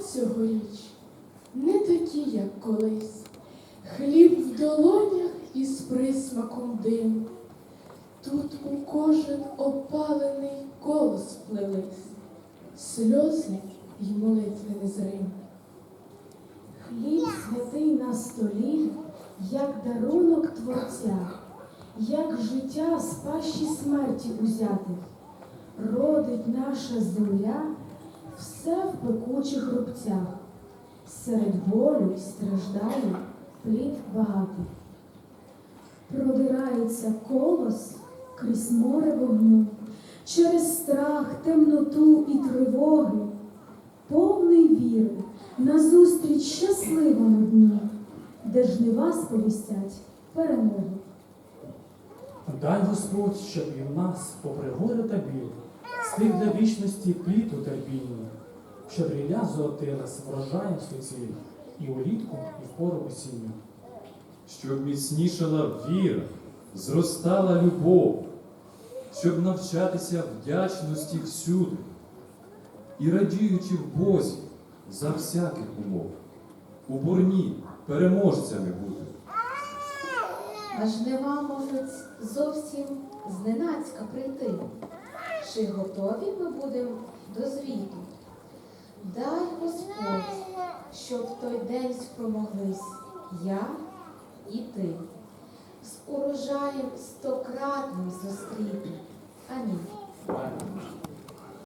цьогоріч не такі, як колись. Хліб в долонях із присмаком дим. Тут у кожен опалений голос плелись, сльози й молитви незрим. Хліб святий на столі, як дарунок Творця, як життя з пащі смерті узяти. Родить наша земля все в пекучих рубцях, серед болю й страждань плід багатий. Продирається колос крізь море вогню, через страх, темноту і тривоги, повний віри назустріч щасливому дню, де жнива сповістять перемогу. Дай Господь, щоб і в нас, попри горе та біль, стиг для вічності плід у щоб рілля золотилась врожаєм суціль, і улітку, і в пору осінню. щоб міцнішала віра, зростала любов, щоб навчатися вдячності всюди і радіючи в Бозі за всяких умов, у бурні переможцями бути. А жнива можуть зовсім зненацька прийти. Чи готові ми будемо до звіту? Дай Господь, щоб той день спромоглись я і ти. З урожаєм стократним зустріти.